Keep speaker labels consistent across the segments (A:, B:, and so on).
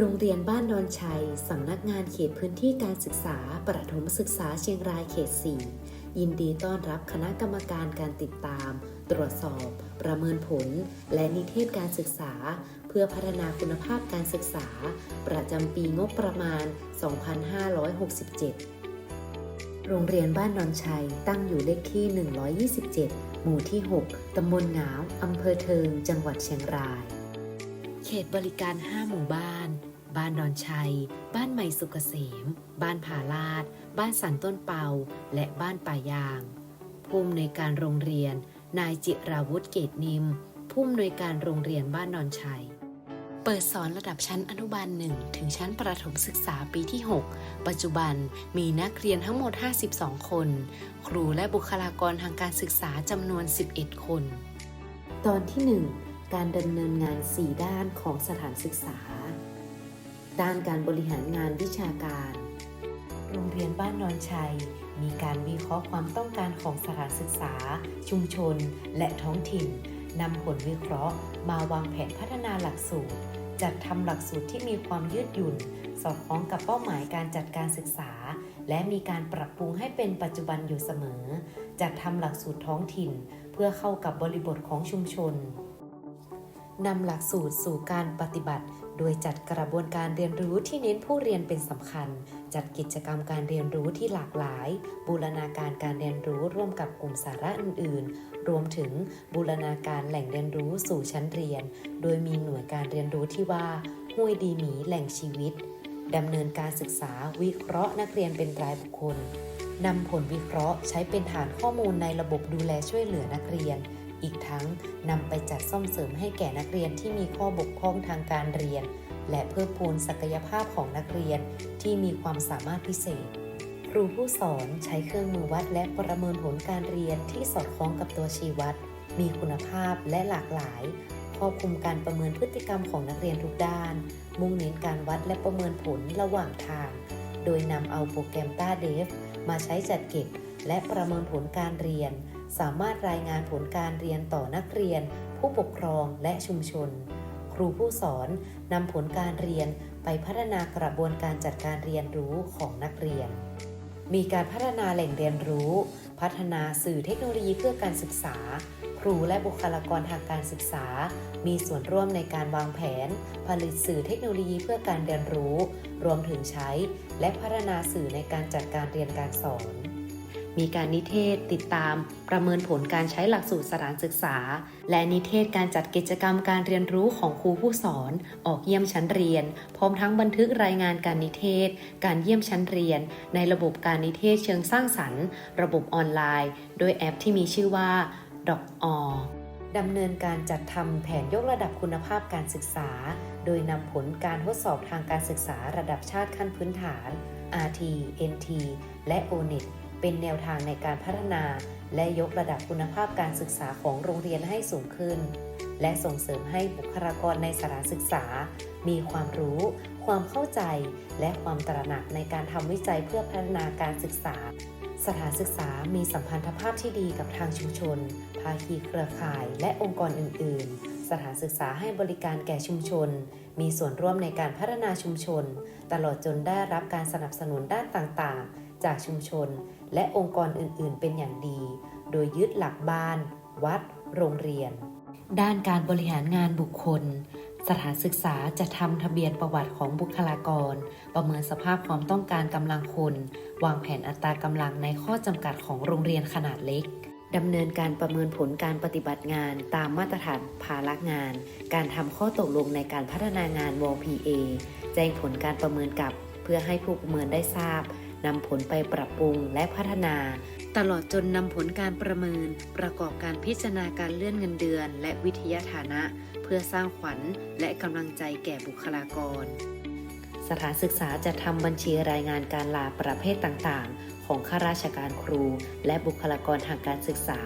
A: โรงเรียนบ้านดอนชัย สำนักงานเขตพื้นที่การศึกษา ประถมศึกษาเชียงรายเขต 4 ยินดีต้อนรับคณะกรรมการการติดตาม ตรวจสอบ ประเมินผล และนิเทศการศึกษา เพื่อพัฒนาคุณภาพการศึกษา ประจำปีงบประมาณ 2567โรงเรียนบ้านดอนชัยตั้งอยู่เลขที่ 127 หมู่ที่ 6 ตำบลหงาว อำเภอเทิง จังหวัดเชียงราย เขตบริการ 5 หมู่บ้าน บ้านดอนชัย บ้านใหม่สุกเกษม บ้านผาลาด บ้านสันต้นเปา และบ้านป่ายาง ผู้อำนวยการโรงเรียน นายจิราวุฒิเกตนิม ผู้อำนวยการโรงเรียนบ้านดอนชัย เปิดสอนระดับชั้นอนุบาลหนึ่งถึงชั้นประถมศึกษาปีที่ 6 ปัจจุบันมีนักเรียนทั้งหมด 52 คน ครูและบุคลากรทางการศึกษาจำนวน 11 คน ตอนที่ 1 การดำเนินงาน 4 ด้านของสถานศึกษา ด้านการบริหารงานวิชาการ โรงเรียนบ้านนอนชัย มีการวิเคราะห์ความต้องการของสถานศึกษา ชุมชน และท้องถิ่นนำผลวิเคราะห์ มาวางแผนพัฒนาหลักสูตร จัดทำหลักสูตรที่มีความยืดหยุ่น สอดคล้องกับเป้าหมายการจัดการศึกษา และมีการปรับปรุงให้เป็นปัจจุบันอยู่เสมอ จัดทำหลักสูตรท้องถิ่น เพื่อเข้ากับบริบทของชุมชน นำหลักสูตรสู่การปฏิบัติ โดยจัดกระบวนการเรียนรู้ที่เน้นผู้เรียนเป็นสำคัญ จัดกิจกรรมการเรียนรู้ที่หลากหลาย บูรณาการการเรียนรู้ร่วมกับกลุ่มสาระอื่น ๆ รวมถึงบูรณาการแหล่งเรียนรู้สู่ชั้นเรียน โดยมีหน่วยการเรียนรู้ที่ว่าห้วยดีหมีแหล่งชีวิตดำเนินการศึกษาวิเคราะห์นักเรียนเป็นรายบุคคลนำผลวิเคราะห์ใช้เป็นฐานข้อมูลในระบบดูแลช่วยเหลือนักเรียน อีกทั้งนำไปจัดซ่อมเสริมให้แก่นักเรียนที่มีข้อบกพร่องทางการเรียน และเพิ่มพูนศักยภาพของนักเรียนที่มีความสามารถพิเศษ ครูผู้สอนใช้เครื่องมือวัดและประเมินผลการเรียนที่สอดคล้องกับตัวชี้วัด มีคุณภาพและหลากหลายครอบคลุมการประเมินพฤติกรรมของนักเรียนทุกด้าน มุ่งเน้นการวัดและประเมินผลระหว่างทาง โดยนำเอาโปรแกรมต้าเดฟมาใช้จัดเก็บและประเมินผลการเรียน สามารถรายงานผลการเรียนต่อนักเรียน ผู้ปกครองและชุมชน ครูผู้สอนนำผลการเรียนไปพัฒนากระบวนการจัดการเรียนรู้ของนักเรียน มีการพัฒนาแหล่งเรียนรู้ พัฒนาสื่อเทคโนโลยีเพื่อการศึกษา ครูและบุคลากรทางการศึกษา มีส่วนร่วมในการวางแผน ผลิตสื่อเทคโนโลยีเพื่อการเรียนรู้ รวมถึงใช้ และพัฒนาสื่อในการจัดการเรียนการสอน มีการนิเทศติดตาม ประเมินผลการใช้หลักสูตรสถานศึกษา และนิเทศการจัดกิจกรรมการเรียนรู้ของครูผู้สอน ออกเยี่ยมชั้นเรียน พร้อมทั้งบันทึกรายงานการนิเทศ การเยี่ยมชั้นเรียน ในระบบการนิเทศเชิงสร้างสรรค์ ระบบออนไลน์ โดยแอปที่มีชื่อว่าดอกอดำเนินการจัดทำแผนยกระดับคุณภาพการศึกษา โดยนำผลการทดสอบทางการศึกษาระดับชาติขั้นพื้นฐาน RT NT และ ONET เป็นแนวทางในการพัฒนา และยกระดับคุณภาพการศึกษาของโรงเรียนให้สูงขึ้น และส่งเสริมให้บุคลากรในสถานศึกษา มีความรู้ ความเข้าใจ และความตระหนักในการทำวิจัยเพื่อพัฒนาการศึกษา สถานศึกษามีสัมพันธภาพที่ดีกับทางชุมชน ภาคีเครือข่าย และองค์กรอื่น ๆสถานศึกษาให้บริการแก่ชุมชน มีส่วนร่วมในการพัฒนาชุมชน ตลอดจนได้รับการสนับสนุนด้านต่างๆ จากชุมชน และองค์กรอื่นๆ เป็นอย่างดี โดยยึดหลักบ้าน วัด โรงเรียน ด้านการบริหารงานบุคคล สถานศึกษาจะทำทะเบียนประวัติของบุคลากร ประเมินสภาพความต้องการกำลังคน วางแผนอัตรากำลังในข้อจำกัดของโรงเรียนขนาดเล็กดำเนินการประเมินผลการปฏิบัติงานตามมาตรฐานภาระงาน การทำข้อตกลงในการพัฒนางานว PA แจ้งผลการประเมินกับ เพื่อให้ผู้ประเมินได้ทราบ นำผลไปปรับปรุงและพัฒนา ตลอดจนนำผลการประเมิน ประกอบการพิจารณาการเลื่อนเงินเดือน และวิทยาฐานะ เพื่อสร้างขวัญและกำลังใจแก่บุคลากร สถานศึกษาจะทำบัญชีรายงานการลาประเภทต่างๆ ของข้าราชการครู และบุคลากรทางการศึกษา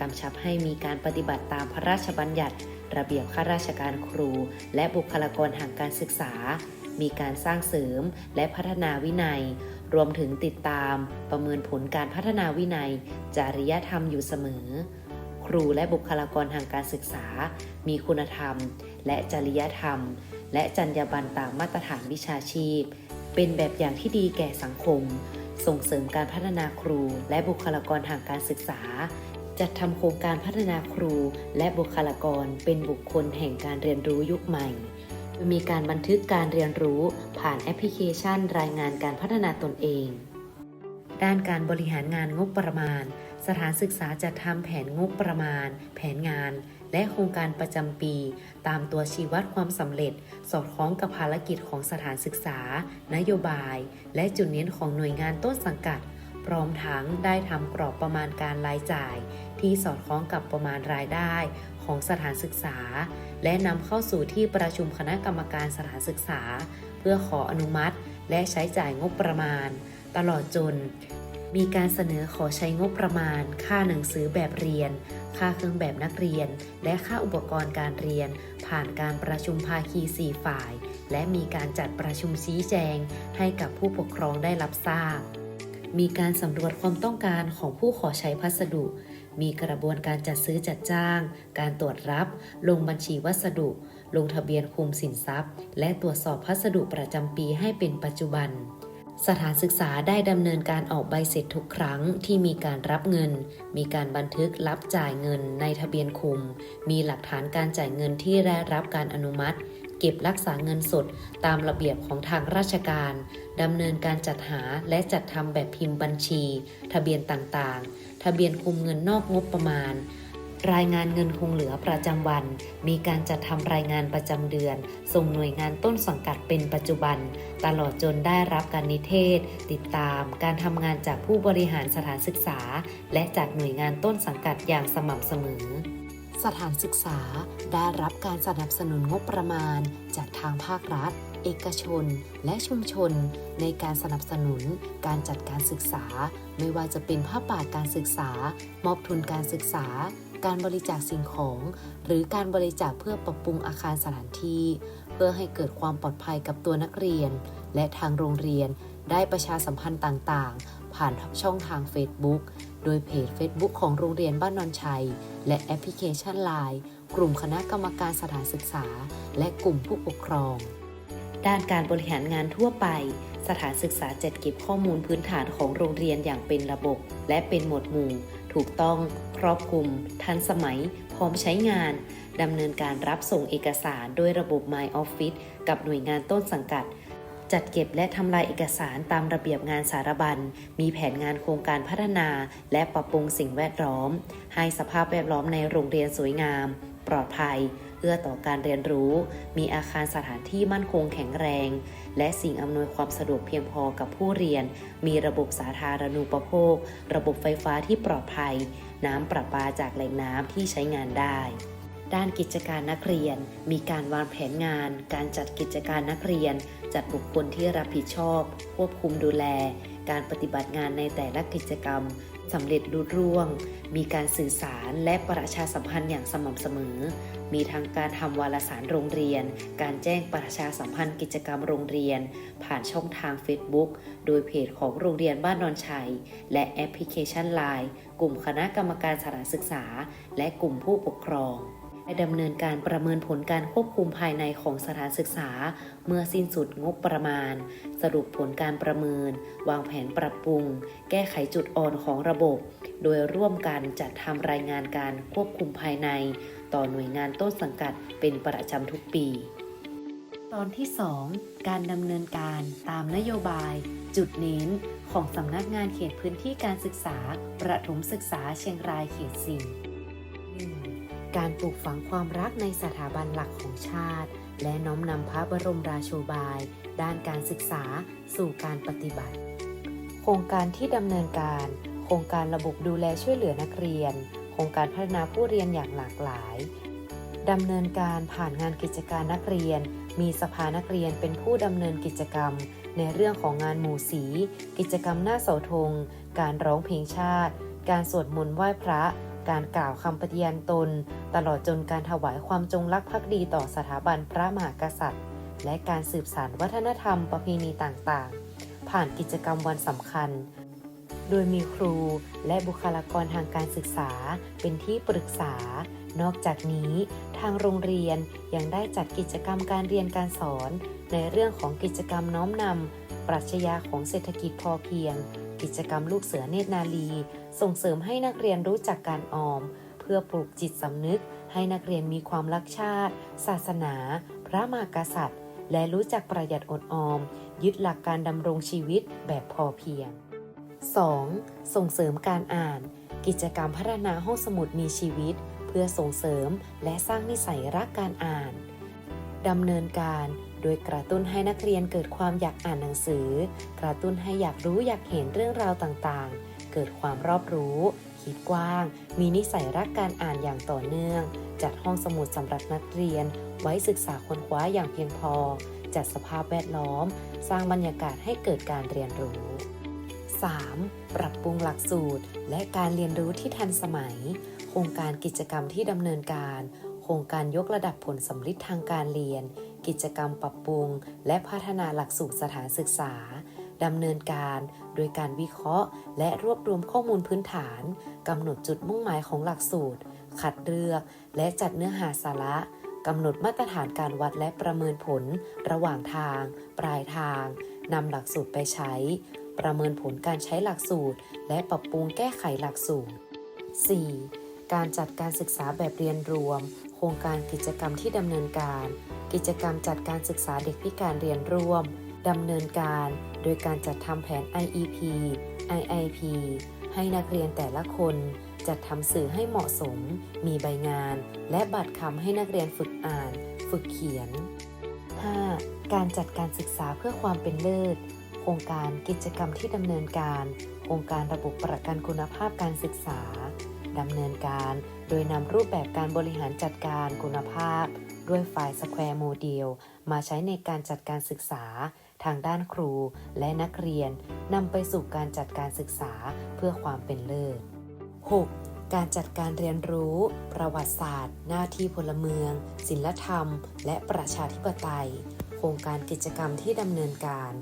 A: กำชับให้มีการปฏิบัติตามพระราชบัญญัติ ระเบียบข้าราชการครู และบุคลากรทางการศึกษามีการสร้างเสริมและพัฒนาวินัย รวมถึงติดตามประเมินผลการพัฒนาวินัย จริยธรรมอยู่เสมอ ครูและบุคลากรทางการศึกษา มีคุณธรรม และจริยธรรม และจรรยาบรรณตามมาตรฐานวิชาชีพ เป็นแบบอย่างที่ดีแก่สังคม ส่งเสริมการพัฒนาครูและบุคลากรทางการศึกษา จัดทำโครงการพัฒนาครูและบุคลากรเป็นบุคคลแห่งการเรียนรู้ยุคใหม่ โดยมีการบันทึกการเรียนรู้ผ่านแอปพลิเคชัน รายงานการพัฒนาตนเอง ด้านการบริหารงานงบประมาณ สถานศึกษาจะทำแผนงบประมาณ แผนงาน และโครงการประจำปี ตามตัวชี้วัดความสำเร็จ สอดคล้องกับภารกิจของสถานศึกษา นโยบาย และจุดเน้นของหน่วยงานต้นสังกัด พร้อมทั้งได้ทำกรอบประมาณการรายจ่าย ที่สอดคล้องกับประมาณรายได้ ของสถานศึกษา และนำเข้าสู่ที่ประชุมคณะกรรมการสถานศึกษา เพื่อขออนุมัติ และใช้จ่ายงบประมาณ ตลอดจน มีการเสนอขอใช้งบประมาณ ค่าหนังสือแบบเรียน ค่าเครื่องแบบนักเรียน และค่าอุปกรณ์การเรียน ผ่านการประชุมภาคี 4 ฝ่าย และมีการจัดประชุมชี้แจง ให้กับผู้ปกครองได้รับทราบ มีการสำรวจความต้องการของผู้ขอใช้พัสดุ มีกระบวนการจัดซื้อจัดจ้าง การตรวจรับ ลงบัญชีวัสดุ ลงทะเบียนคุมสินทรัพย์ และตรวจสอบพัสดุประจำปีให้เป็นปัจจุบัน สถานศึกษาได้ดำเนินการออกใบเสร็จทุกครั้งที่มีการรับเงิน มีการบันทึกรับจ่ายเงินในทะเบียนคุม มีหลักฐานการจ่ายเงินที่ได้รับการอนุมัติ ก็บรักษาเงินสดตามระเบียบของทางราชการดำเนินการจัดหาและจัดทำแบบพิมพ์บัญชี ทะเบียนต่างๆ ทะเบียนคุมเงินนอกงบประมาณ รายงานเงินคงเหลือประจำวัน มีการจัดทำรายงานประจำเดือน ส่งหน่วยงานต้นสังกัดเป็นปัจจุบัน ตลอดจนได้รับการนิเทศ ติดตาม การทำงานจากผู้บริหารสถานศึกษา และจากหน่วยงานต้นสังกัดอย่างสม่ำเสมอ สถานศึกษาได้รับการสนับสนุนงบประมาณ จากทางภาครัฐ เอกชน และชุมชน ในการสนับสนุนการจัดการศึกษา ไม่ว่าจะเป็นผ้าป่าการศึกษา มอบทุนการศึกษา การบริจาคสิ่งของ หรือการบริจาคเพื่อปรับปรุงอาคารสถานที่ เพื่อให้เกิดความปลอดภัยกับตัวนักเรียน และทางโรงเรียนได้ประชาสัมพันธ์ต่างๆ ผ่านช่องทาง Facebook โดยเพจ Facebook ของโรงเรียนบ้านนนชัย และแอปพลิเคชัน Line กลุ่มคณะกรรมการสถานศึกษา และกลุ่มผู้ปกครอง ด้านการบริหารงานทั่วไป สถานศึกษาจัดเก็บข้อมูลพื้นฐานของโรงเรียนอย่างเป็นระบบ และเป็นหมวดหมู่ ถูกต้อง ครอบคลุม ทันสมัย พร้อมใช้งานดำเนินการรับส่งเอกสารด้วยระบบ My Office กับหน่วยงานต้นสังกัด จัดเก็บและทำลายเอกสารตามระเบียบงานสารบัญ มีแผนงานโครงการพัฒนา และปรับปรุงสิ่งแวดล้อม ให้สภาพแวดล้อมในโรงเรียนสวยงาม ปลอดภัยเอื้อต่อการเรียนรู้ มีอาคารสถานที่มั่นคงแข็งแรง และสิ่งอำนวยความสะดวกเพียงพอกับผู้เรียน มีระบบสาธารณูปโภค ระบบไฟฟ้าที่ปลอดภัย น้ำประปาจากแหล่งน้ำที่ใช้งานได้ ด้านกิจการนักเรียน มีการวางแผนงาน การจัดกิจการนักเรียน จัดบุคคลที่รับผิดชอบ ควบคุมดูแล การปฏิบัติงานในแต่ละกิจกรรมสำเร็จรุ่ร่วง มีการสื่อสารและประชาสัมพันธ์อย่างสม่ำเสมอ มีทั้งการทำวารสารโรงเรียน การแจ้งประชาสัมพันธ์กิจกรรมโรงเรียน ผ่านช่องทาง Facebook โดยเพจของโรงเรียนบ้านนอนชัย และแอปพลิเคชัน Line กลุ่มคณะกรรมการสถานศึกษา และกลุ่มผู้ปกครอง ได้ดำเนินการประเมินผลการควบคุมภายในของสถานศึกษา เมื่อสิ้นสุดงบประมาณ สรุปผลการประเมิน วางแผนปรับปรุง แก้ไขจุดอ่อนของระบบ โดยร่วมกันจัดทำรายงานการควบคุมภายใน ต่อหน่วยงานต้นสังกัดเป็นประจำทุกปี ตอนที่ 2 การดำเนินการตามนโยบาย จุดเน้นของสำนักงานเขตพื้นที่การศึกษา ประถมศึกษาเชียงรายเขตสี่ 1. การปลูกฝังความรักในสถาบันหลักของชาติ และน้อมนำพระบรมราโชบาย ด้านการศึกษาสู่การปฏิบัติ โครงการที่ดำเนินการ โครงการระบบดูแลช่วยเหลือนักเรียน โครงการพัฒนาผู้เรียนอย่างหลากหลายดำเนินการผ่านงานกิจการนักเรียน มีสภานักเรียนเป็นผู้ดำเนินกิจกรรม ในเรื่องของงานหมู่สี กิจกรรมหน้าเสาธง การร้องเพลงชาติ การสวดมนต์ไหว้พระ การกล่าวคำปฏิญาณตน ตลอดจนการถวายความจงรักภักดีต่อสถาบันพระมหากษัตริย์ และการสืบสานวัฒนธรรมประเพณีต่างๆ ผ่านกิจกรรมวันสำคัญ โดยมีครูและบุคลากรทางการศึกษาเป็นที่ปรึกษา นอกจากนี้ ทางโรงเรียนยังได้จัดกิจกรรมการเรียนการสอน ในเรื่องของกิจกรรมน้อมนำปรัชญาของเศรษฐกิจพอเพียง กิจกรรมลูกเสือเนตรนาลี ส่งเสริมให้นักเรียนรู้จักการออม เพื่อปลูกจิตสำนึก ให้นักเรียนมีความรักชาติ ศาสนา พระมหากษัตริย์ และรู้จักประหยัดอดออม ยึดหลักการดำรงชีวิตแบบพอเพียง 2. ส่งเสริมการอ่าน กิจกรรมพัฒนาห้องสมุดมีชีวิต เพื่อส่งเสริมและสร้างนิสัยรักการอ่านดำเนินการโดยกระตุ้นให้นักเรียนเกิดความอยากอ่านหนังสือ กระตุ้นให้อยากรู้อยากเห็นเรื่องราวต่างๆ เกิดความรอบรู้ คิดกว้าง มีนิสัยรักการอ่านอย่างต่อเนื่อง จัดห้องสมุดสำหรับนักเรียน ไว้ศึกษาค้นคว้าอย่างเพียงพอ จัดสภาพแวดล้อม สร้างบรรยากาศให้เกิดการเรียนรู้ 3. ปรับปรุงหลักสูตร และการเรียนรู้ที่ทันสมัย โครงการกิจกรรมที่ดำเนินการ โครงการยกระดับผลสำลิดทางการเรียน กิจกรรมปรับปรุง และพัฒนาหลักสูตรสถานศึกษาดำเนินการ โดยการวิเคราะห์ และรวบรวมข้อมูลพื้นฐานกำหนดจุดมุ่งหมายของหลักสูตร คัดเลือก และจัดเนื้อหาสาระกำหนดมาตรฐานการวัดและประเมินผล ระหว่างทาง ปลายทางนำหลักสูตรไปใช้ ประเมินผลการใช้หลักสูตร และปรับปรุงแก้ไขหลักสูตร 4. การจัดการศึกษาแบบเรียนรวม โครงการกิจกรรมที่ดำเนินการ กิจกรรมจัดการศึกษาเด็กพิการเรียนร่วมดำเนินการ โดยการจัดทำแผน IEP IIP ให้นักเรียนแต่ละคนจัดทำสื่อให้เหมาะสม มีใบงาน และบัตรคำให้นักเรียนฝึกอ่าน ฝึกเขียน 5. การจัดการศึกษาเพื่อความเป็นเลิศ โครงการกิจกรรมที่ดำเนินการ โครงการระบบประกันคุณภาพการศึกษาดำเนินการโดยนำรูปแบบการบริหารจัดการคุณภาพ ด้วยไฟล์ Square Model มาใช้ในการจัดการศึกษา ทางด้านครูและนักเรียนนำไปสู่การจัดการศึกษาเพื่อความเป็นเลิศ 6. การจัดการเรียนรู้ ประวัติศาสตร์ หน้าที่พลเมือง ศิลธรรม และประชาธิปไตย โครงการกิจกรรมที่ดำเนินการ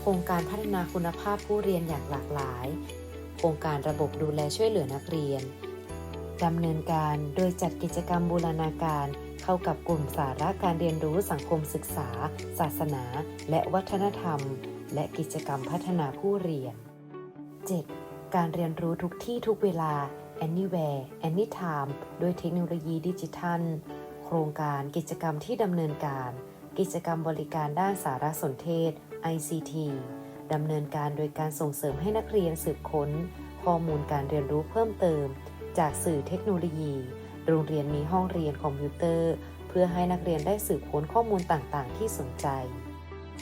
A: โครงการพัฒนาคุณภาพผู้เรียนอย่างหลากหลาย โครงการระบบดูแลช่วยเหลือนักเรียนดำเนินการโดยจัดกิจกรรมบูรณาการ เข้ากับกลุ่มสาระการเรียนรู้สังคมศึกษา ศาสนา และวัฒนธรรม และกิจกรรมพัฒนาผู้เรียน 7. การเรียนรู้ทุกที่ทุกเวลา anywhere anytime ด้วยเทคโนโลยีดิจิทัล โครงการกิจกรรมที่ดำเนินการ กิจกรรมบริการด้านสารสนเทศ ICT ดำเนินการโดยการส่งเสริมให้นักเรียนสืบค้น ข้อมูลการเรียนรู้เพิ่มเติม จากสื่อเทคโนโลยี โรงเรียนมีห้องเรียนคอมพิวเตอร์ เพื่อให้นักเรียนได้สืบค้นข้อมูลต่างๆ ที่สนใจ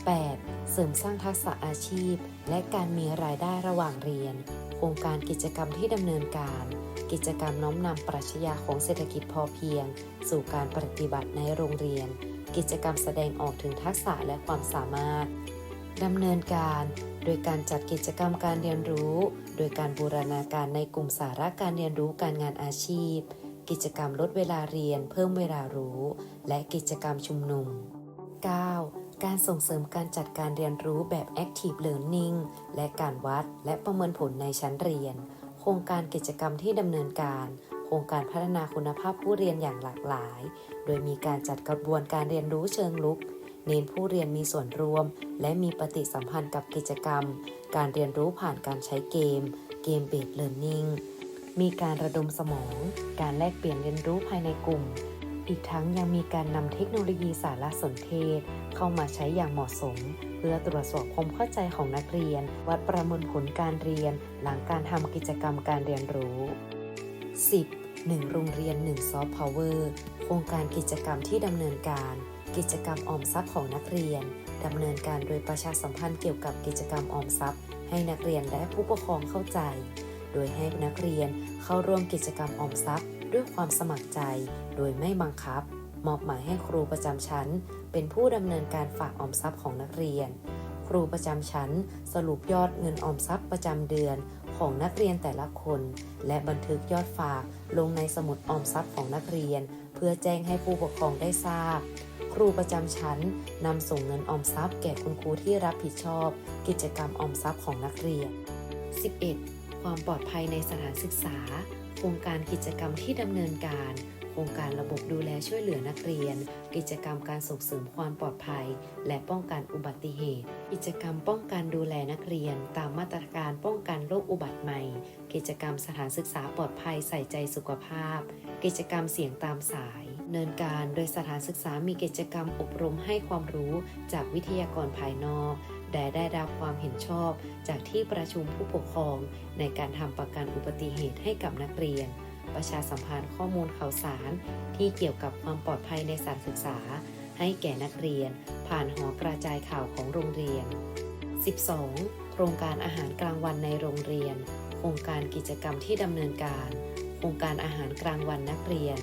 A: 8. เสริมสร้างทักษะอาชีพ และการมีรายได้ระหว่างเรียน โครงการกิจกรรมที่ดำเนินการ กิจกรรมน้อมนำปรัชญาของเศรษฐกิจพอเพียง สู่การปฏิบัติในโรงเรียน กิจกรรมแสดงออกถึงทักษะและความสามารถดำเนินการ โดยการจัดกิจกรรมการเรียนรู้ โดยการบูรณาการในกลุ่มสาระการเรียนรู้การงานอาชีพ กิจกรรมลดเวลาเรียนเพิ่มเวลารู้ และกิจกรรมชุมนุม 9. การส่งเสริมการจัดการเรียนรู้แบบ Active Learning และการวัดและประเมินผลในชั้นเรียน โครงการกิจกรรมที่ดำเนินการ โครงการพัฒนาคุณภาพผู้เรียนอย่างหลากหลาย โดยมีการจัดกระบวนการเรียนรู้เชิงลุก เน้นผู้เรียนมีส่วนร่วม และมีปฏิสัมพันธ์กับกิจกรรม การเรียนรู้ผ่านการใช้เกม เกมเบสเลิร์นนิ่ง มีการระดมสมอง การแลกเปลี่ยนเรียนรู้ภายในกลุ่ม อีกทั้งยังมีการนำเทคโนโลยีสารสนเทศ เข้ามาใช้อย่างเหมาะสม เพื่อตรวจสอบความเข้าใจของนักเรียน วัดประเมินผลการเรียน หลังการทำกิจกรรมการเรียนรู้ 10. 1 โรงเรียน1ซอฟต์พาวเวอร์โครงการกิจกรรมที่ดำเนินการ กิจกรรมออมทรัพย์ของนักเรียนดำเนินการโดยประชาสัมพันธ์เกี่ยวกับกิจกรรมออมทรัพย์ ให้นักเรียนและผู้ปกครองเข้าใจ โดยให้นักเรียนเข้าร่วมกิจกรรมออมทรัพย์ ด้วยความสมัครใจ โดยไม่บังคับ มอบหมายให้ครูประจำชั้น เป็นผู้ดำเนินการฝากออมทรัพย์ของนักเรียน ครูประจำชั้น สรุปยอดเงินออมทรัพย์ประจำเดือนของนักเรียนแต่ละคน และบันทึกยอดฝากลงในสมุดออมทรัพย์ของนักเรียน เพื่อแจ้งให้ผู้ปกครองได้ทราบ ครูประจำชั้นนำส่งเงินออมทรัพย์แก่คุณครูที่รับผิดชอบ กิจกรรมออมทรัพย์ของนักเรียน 11. ความปลอดภัยในสถานศึกษา โครงการกิจกรรมที่ดำเนินการ โครงการระบบดูแลช่วยเหลือนักเรียน กิจกรรมการส่งเสริมความปลอดภัย และป้องกันอุบัติเหตุ กิจกรรมป้องกันดูแลนักเรียน ตามมาตรการป้องกันโรคอุบัติใหม่ กิจกรรมสถานศึกษาปลอดภัยใส่ใจสุขภาพ กิจกรรมเสียงตามสายเนินการโดยสถานศึกษามีกิจกรรมอบรมให้ความรู้จากวิทยากรภายนอก แต่ได้รับความเห็นชอบจากที่ประชุมผู้ปกครองในการทำประกันอุบัติเหตุให้กับนักเรียน ประชาสัมพันธ์ข้อมูลข่าวสาร ที่เกี่ยวกับความปลอดภัยในสถานศึกษา ให้แก่นักเรียน ผ่านหอกระจายข่าวของโรงเรียน 12. โครงการอาหารกลางวันในโรงเรียน โครงการกิจกรรมที่ดำเนินการ โครงการอาหารกลางวันนักเรียน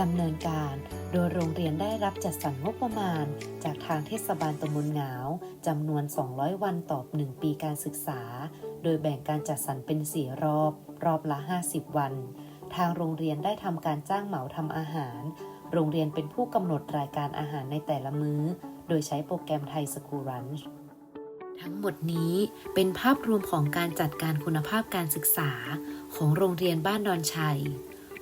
A: ดำเนินการ โดยโรงเรียนได้รับจัดสรรงบประมาณ จากทางเทศบาลตำบลหงาวจำนวน 200 วันต่อ 1 ปีการศึกษา โดยแบ่งการจัดสรรเป็น 4 รอบ รอบละ 50 วัน ทางโรงเรียนได้ทำการจ้างเหมาทำอาหาร โรงเรียนเป็นผู้กำหนดรายการอาหารในแต่ละมื้อ โดยใช้โปรแกรมไทยสกูรันช์ทั้งหมดนี้เป็นภาพรวมของการจัดการคุณภาพการศึกษาของโรงเรียนบ้านดอนชัย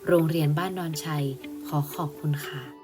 A: โรงเรียนบ้านดอนชัย ขอขอบคุณค่ะ